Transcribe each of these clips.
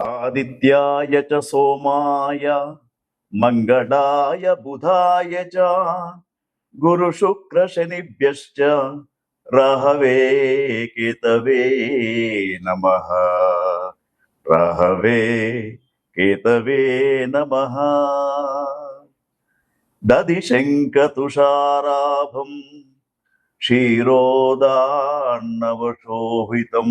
ఆదిత్యాయ చ సోమాయ మంగళాయ బుధాయ చ గురు శుక్ర శనిభ్యశ్చ రహవే కేతవే నమ రహవే కేతవే నమ దది శంఖతుషారాభం క్షీరోదాన్నవశోభితం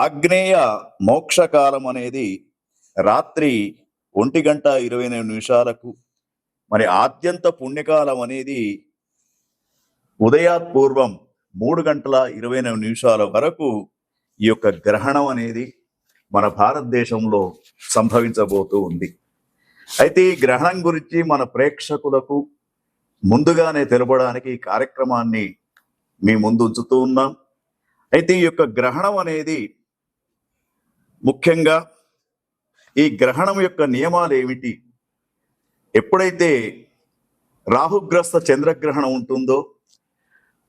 ఆగ్నేయ మోక్షకాలం అనేది రాత్రి ఒంటి గంట ఇరవై ఎనిమిది నిమిషాలకు మరి ఆద్యంత పుణ్యకాలం అనేది ఉదయాత్పూర్వం మూడు గంటల ఇరవై ఎనిమిది నిమిషాల వరకు ఈ యొక్క గ్రహణం అనేది మన భారతదేశంలో సంభవించబోతూ ఉంది. అయితే ఈ గ్రహణం గురించి మన ప్రేక్షకులకు ముందుగానే తెలపడానికి ఈ కార్యక్రమాన్ని మీ ముందు ఉంచుతూ ఉన్నాం. అయితే ఈ యొక్క గ్రహణం అనేది ముఖ్యంగా ఈ గ్రహణం యొక్క నియమాలు ఏమిటి? ఎప్పుడైతే రాహుగ్రస్త చంద్రగ్రహణం ఉంటుందో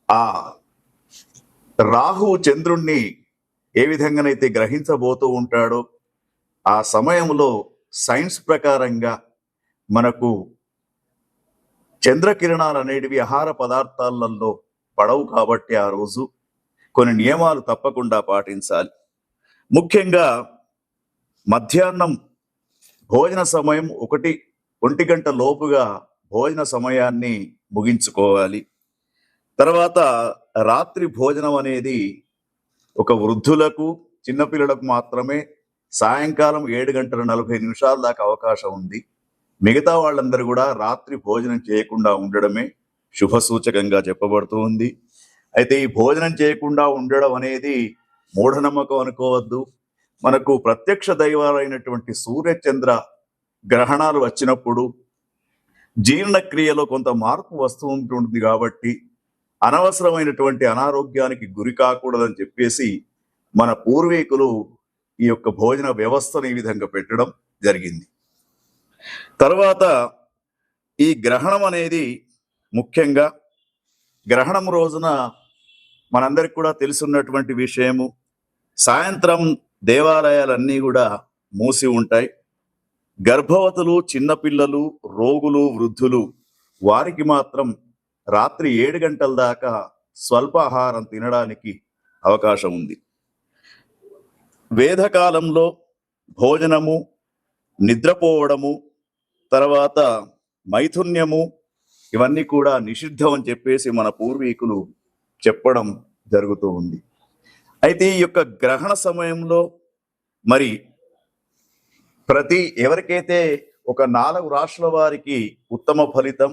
ఆ రాహువు చంద్రుణ్ణి ఏ విధంగానైతే గ్రహించబోతూ ఉంటాడో ఆ సమయంలో సైన్స్ ప్రకారంగా మనకు చంద్రకిరణాలు అనేటివి ఆహార పదార్థాలలో పడవు కాబట్టి ఆ రోజు కొన్ని నియమాలు తప్పకుండా పాటించాలి. ముఖ్యంగా మధ్యాహ్నం భోజన సమయం ఒకటి ఒంటి గంట లోపుగా భోజన సమయాన్ని ముగించుకోవాలి. తర్వాత రాత్రి భోజనం అనేది ఒక వృద్ధులకు చిన్నపిల్లలకు మాత్రమే సాయంకాలం ఏడు గంటల నలభై నిమిషాల దాకా అవకాశం ఉంది. మిగతా వాళ్ళందరూ కూడా రాత్రి భోజనం చేయకుండా ఉండడమే శుభ సూచకంగా చెప్పబడుతూ ఉంది. అయితే ఈ భోజనం చేయకుండా ఉండడం అనేది మూఢనమ్మకం అనుకోవద్దు. మనకు ప్రత్యక్ష దైవాలైనటువంటి సూర్యచంద్ర గ్రహణాలు వచ్చినప్పుడు జీర్ణక్రియలో కొంత మార్పు వస్తూ ఉంటుంది కాబట్టి అనవసరమైనటువంటి అనారోగ్యానికి గురి కాకూడదని చెప్పేసి మన పూర్వీకులు ఈ యొక్క భోజన వ్యవస్థను ఈ విధంగా పెట్టడం జరిగింది. తర్వాత ఈ గ్రహణం అనేది ముఖ్యంగా గ్రహణం రోజున మనందరికి కూడా తెలుసున్నటువంటి విషయము సాయంత్రం దేవాలయాలన్నీ కూడా మూసి ఉంటాయి. గర్భవతులు చిన్నపిల్లలు రోగులు వృద్ధులు వారికి మాత్రం రాత్రి ఏడు గంటల దాకా స్వల్పాహారం తినడానికి అవకాశం ఉంది. వేదకాలంలో భోజనము నిద్రపోవడము తర్వాత మైథున్యము ఇవన్నీ కూడా నిషిద్ధం అని చెప్పేసి మన పూర్వీకులు చెప్పడం జరుగుతూ ఉంది. అయితే ఈ యొక్క గ్రహణ సమయంలో మరి ప్రతి ఎవరికైతే ఒక నాలుగు రాష్ట్రాల వారికి ఉత్తమ ఫలితం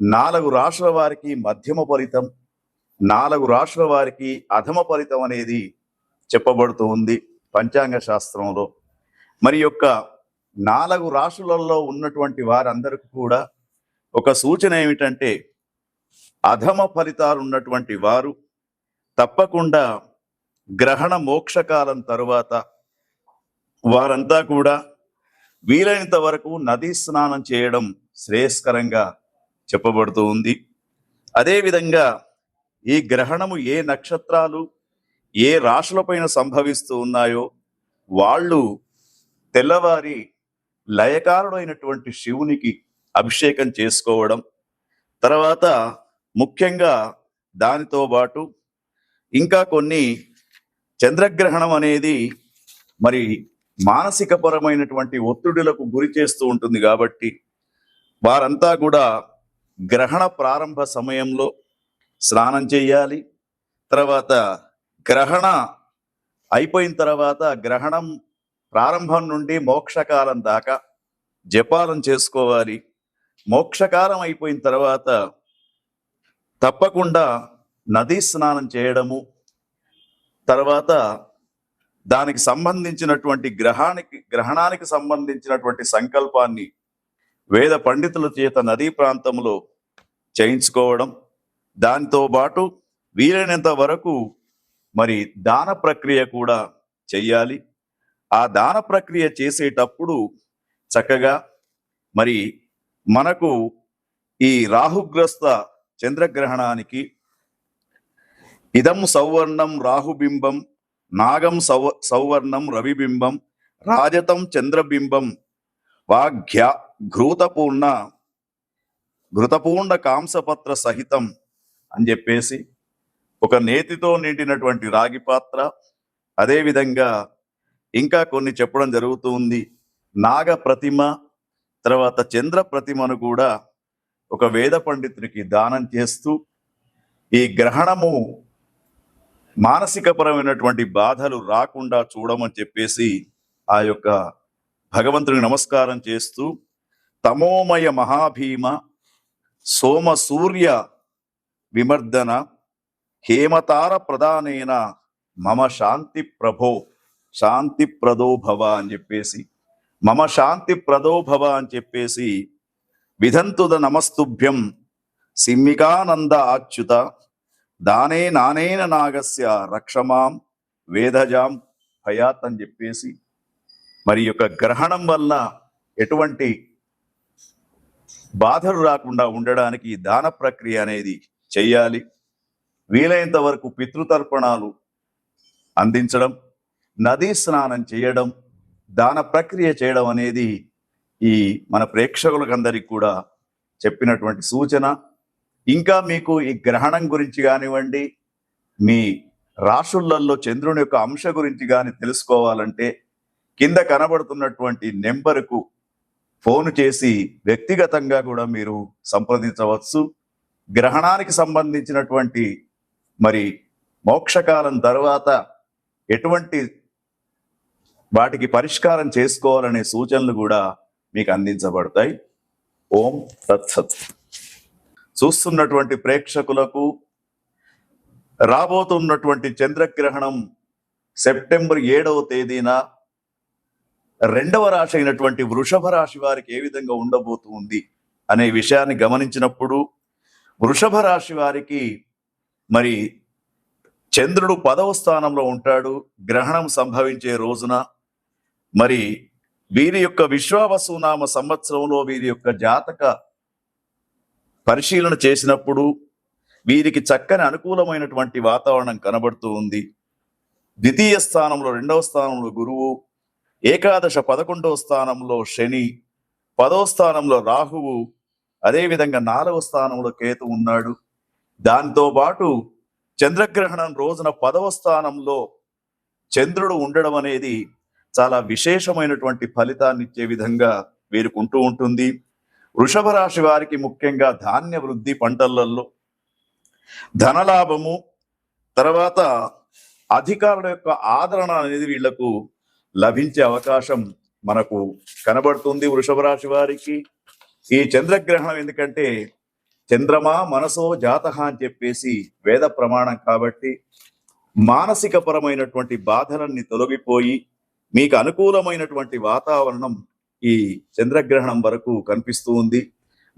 నాలుగు రాష్ట్రాల వారికి మధ్యమ ఫలితం నాలుగు రాష్ట్రాల వారికి అధమ ఫలితం అనేది చెప్పబడుతూ ఉంది పంచాంగ శాస్త్రంలో. మరి యొక్క నాలుగు రాష్ట్రాలలో ఉన్నటువంటి వారందరికీ కూడా ఒక సూచన ఏమిటంటే అధమ ఫలితాలు ఉన్నటువంటి వారు తప్పకుండా గ్రహణ మోక్షకాలం తరువాత వారంతా కూడా వీలైనంత వరకు నదీ స్నానం చేయడం శ్రేయస్కరంగా చెప్పబడుతూ ఉంది. అదేవిధంగా ఈ గ్రహణము ఏ నక్షత్రాలు ఏ రాశులపైన సంభవిస్తూ ఉన్నాయో వాళ్ళు తెల్లవారి లయకారుడైనటువంటి శివునికి అభిషేకం చేసుకోవడం తర్వాత ముఖ్యంగా దానితో పాటు ఇంకా కొన్ని చంద్రగ్రహణం అనేది మరి మానసిక పరమైనటువంటి ఒత్తిడులకు గురి చేస్తూ ఉంటుంది కాబట్టి వారంతా కూడా గ్రహణ ప్రారంభ సమయంలో స్నానం చేయాలి. తర్వాత గ్రహణ అయిపోయిన తర్వాత గ్రహణం ప్రారంభం నుండి మోక్షకాలం దాకా జపాలం చేసుకోవాలి. మోక్షకాలం అయిపోయిన తర్వాత తప్పకుండా నదీ స్నానం చేయడము తర్వాత దానికి సంబంధించినటువంటి గ్రహానికి గ్రహణానికి సంబంధించినటువంటి సంకల్పాన్ని వేద పండితుల చేత నదీ ప్రాంతంలో చేయించుకోవడం దానితో పాటు వీలైనంత వరకు మరి దాన ప్రక్రియ కూడా చెయ్యాలి. ఆ దాన ప్రక్రియ చేసేటప్పుడు చక్కగా మరి మనకు ఈ రాహుగ్రస్త చంద్రగ్రహణానికి ఇదం సౌవర్ణం రాహుబింబం నాగం సౌ సౌవర్ణం రవిబింబం రాజతం చంద్రబింబం. వాఘ్య ఘృతపూర్ణ ఘృతపూర్ణ కాంసపత్ర సహితం అని చెప్పేసి ఒక నేతితో నిండినటువంటి రాగి పాత్ర. అదేవిధంగా ఇంకా కొన్ని చెప్పడం జరుగుతూ ఉంది. నాగ ప్రతిమ తర్వాత చంద్ర ప్రతిమను కూడా ఒక వేద పండితునికి దానం చేస్తూ ఈ గ్రహణము మానసికపరమైనటువంటి బాధలు రాకుండా చూడమని చెప్పేసి ఆ యొక్క భగవంతుని నమస్కారం చేస్తూ తమోమయ మహాభీమ సోమ సూర్య విమర్దన హేమతార ప్రధానేన మమ శాంతి ప్రభో శాంతి ప్రదోభవ అని చెప్పేసి మమ శాంతి ప్రదోభవ అని చెప్పేసి విధంతుద నమస్తుభ్యం సిమ్మికానంద అచ్యుత దానే నానేన నాగస్య రక్షమాం వేదజాం భయాత్ అని చెప్పేసి మరి యొక్క గ్రహణం వల్ల ఎటువంటి బాధలు రాకుండా ఉండడానికి దాన ప్రక్రియ అనేది చేయాలి. వీలైనంత వరకు పితృతర్పణాలు అందించడం నదీ స్నానం చేయడం దాన ప్రక్రియ చేయడం అనేది ఈ మన ప్రేక్షకులకందరికి కూడా చెప్పినటువంటి సూచన. ఇంకా మీకు ఈ గ్రహణం గురించి కానివ్వండి మీ రాశులలో చంద్రుని యొక్క అంశ గురించి కానీ తెలుసుకోవాలంటే కింద కనబడుతున్నటువంటి నెంబరుకు ఫోన్ చేసి వ్యక్తిగతంగా కూడా మీరు సంప్రదించవచ్చు. గ్రహణానికి సంబంధించినటువంటి మరి మోక్షకాలం తర్వాత ఎటువంటి వాటికి పరిష్కారం చేసుకోవాలనే సూచనలు కూడా మీకు అందించబడతాయి. ఓం తత్సత్. చూస్తున్నటువంటి ప్రేక్షకులకు రాబోతున్నటువంటి చంద్రగ్రహణం సెప్టెంబర్ ఏడవ తేదీన రెండవ రాశి అయినటువంటి వృషభ రాశి వారికి ఏ విధంగా ఉండబోతుంది అనే విషయాన్ని గమనించినప్పుడు వృషభ రాశి వారికి మరి చంద్రుడు పదవ స్థానంలో ఉంటాడు గ్రహణం సంభవించే రోజున మరి వీరి యొక్క విశ్వావసునామ సంవత్సరంలో వీరి యొక్క జాతక పరిశీలన చేసినప్పుడు వీరికి చక్కని అనుకూలమైనటువంటి వాతావరణం కనబడుతూ ఉంది. ద్వితీయ స్థానంలో రెండవ స్థానంలో గురువు ఏకాదశ పదకొండవ స్థానంలో శని పదవ స్థానంలో రాహువు అదేవిధంగా నాలుగవ స్థానంలో కేతు ఉన్నాడు. దాంతో పాటు చంద్రగ్రహణం రోజున పదవ స్థానంలో చంద్రుడు ఉండడం అనేది చాలా విశేషమైనటువంటి ఫలితాన్ని ఇచ్చే విధంగా వీరికి ఉంటూ ఉంటుంది. వృషభ రాశి వారికి ముఖ్యంగా ధాన్య వృద్ధి పంటలలో ధనలాభము తర్వాత అధికారుల యొక్క ఆదరణ అనేది వీళ్ళకు లభించే అవకాశం మనకు కనబడుతుంది వృషభ రాశి వారికి. ఈ చంద్రగ్రహణం ఎందుకంటే చంద్రమా మనసో జాత అని చెప్పేసి వేద ప్రమాణం కాబట్టి మానసిక పరమైనటువంటి బాధలన్నీ తొలగిపోయి మీకు అనుకూలమైనటువంటి వాతావరణం ఈ చంద్రగ్రహణం వరకు కనిపిస్తూ ఉంది.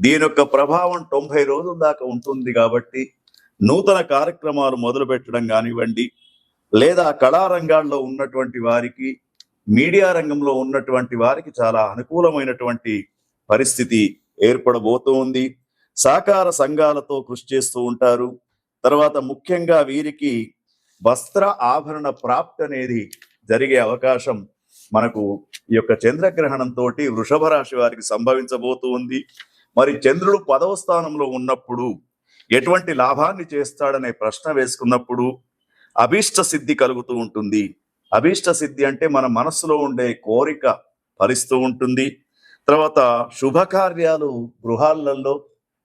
దీని యొక్క ప్రభావం తొంభై రోజుల దాకా ఉంటుంది కాబట్టి నూతన కార్యక్రమాలు మొదలు పెట్టడం కానివ్వండి లేదా కళారంగాల్లో ఉన్నటువంటి వారికి మీడియా రంగంలో ఉన్నటువంటి వారికి చాలా అనుకూలమైనటువంటి పరిస్థితి ఏర్పడబోతూ ఉంది. సహకార సంఘాలతో కృషి చేస్తూ ఉంటారు. తర్వాత ముఖ్యంగా వీరికి వస్త్ర ఆభరణ ప్రాప్తి అనేది జరిగే అవకాశం మనకు ఈ యొక్క చంద్రగ్రహణం తోటి వృషభ రాశి వారికి సంభవించబోతూ ఉంది మరి చంద్రుడు పదవ స్థానంలో ఉన్నప్పుడు ఎటువంటి లాభాన్ని చేస్తాడనే ప్రశ్న వేసుకున్నప్పుడు అభీష్ట సిద్ధి కలుగుతూ ఉంటుంది. అభీష్ట సిద్ధి అంటే మన మనస్సులో ఉండే కోరిక ఫలిస్తూ ఉంటుంది. తర్వాత శుభకార్యాలు గృహాలలో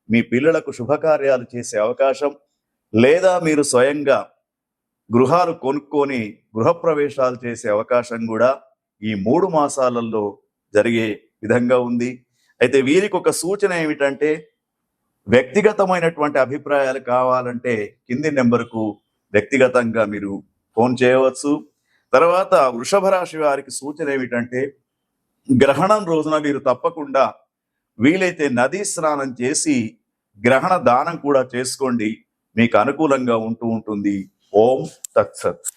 మీ పిల్లలకు శుభకార్యాలు చేసే అవకాశం లేదా మీరు స్వయంగా గృహాలు కొనుక్కొని గృహప్రవేశాలు చేసే అవకాశం కూడా ఈ మూడు మాసాలలో జరిగే విధంగా ఉంది. అయితే వీరికి ఒక సూచన ఏమిటంటే వ్యక్తిగతమైనటువంటి అభిప్రాయాలు కావాలంటే కింది నెంబర్కు వ్యక్తిగతంగా మీరు ఫోన్ చేయవచ్చు. తర్వాత వృషభ రాశి వారికి సూచన ఏమిటంటే గ్రహణం రోజున మీరు తప్పకుండా వీలైతే నదీ స్నానం చేసి గ్రహణ దానం కూడా చేసుకోండి. మీకు అనుకూలంగా ఉంటూ ఉంటుంది. ఓం తత్సత్.